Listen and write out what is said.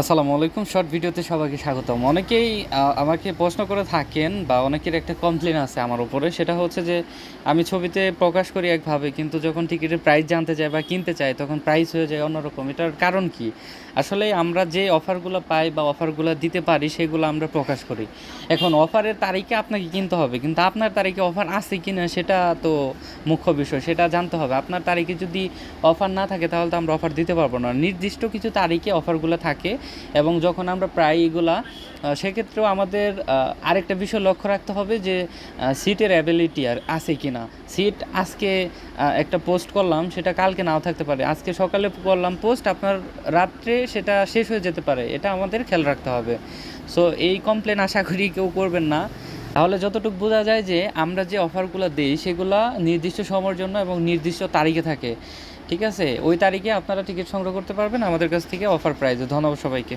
আসসালামু আলাইকুম। শর্ট ভিডিওতে সবাইকে স্বাগতম। অনেকেই আমাকে প্রশ্ন করে থাকেন বা অনেকের একটা কমপ্লেন আছে আমার উপরে। সেটা হচ্ছে যে, আমি ছবিতে প্রকাশ করি একভাবে, কিন্তু যখন টিকিটের প্রাইস জানতে চাই বা কিনতে চাই, তখন প্রাইস হয়ে যায় অন্যরকম। এটার কারণ কি? আসলে আমরা যে অফারগুলো পাই বা অফারগুলো দিতে পারি, সেগুলো আমরা প্রকাশ করি। এখন অফারের তারিখে আপনাকে কিনতে হবে, কিন্তু আপনার তারিখে অফার আছে কি না সেটা তো মুখ্য বিষয়। সেটা জানতে হবে। আপনার তারিখে যদি অফার না থাকে, তাহলে তো আমরা অফার দিতে পারব না। নির্দিষ্ট কিছু তারিখে অফারগুলো থাকে। এবং যখন আমরা প্রায় এগুলা সেক্ষেত্রেও আমাদের আরেকটা বিষয় লক্ষ্য রাখতে হবে যে সিটের অ্যাবিলিটি আর আছে কি না সিট আজকে একটা পোস্ট করলাম, সেটা কালকে নাও থাকতে পারে। আজকে সকালে করলাম পোস্ট আপনার রাত্রে সেটা শেষ হয়ে যেতে পারে। এটা আমাদের খেয়াল রাখতে হবে। সো এই কমপ্লেন আশা করি কেউ করবেন না। তাহলে যতটুকু বোঝা যায় যে আমরা যে অফারগুলো দিই, সেগুলো নির্দিষ্ট সময়ের জন্য এবং নির্দিষ্ট তারিখে থাকে। ঠিক আছে? ওই তারিখে আপনারা টিকিট সংগ্রহ করতে পারবেন। আমাদের কাছ থেকে অফার প্রাইজে ধন্যবাদ সবাইকে।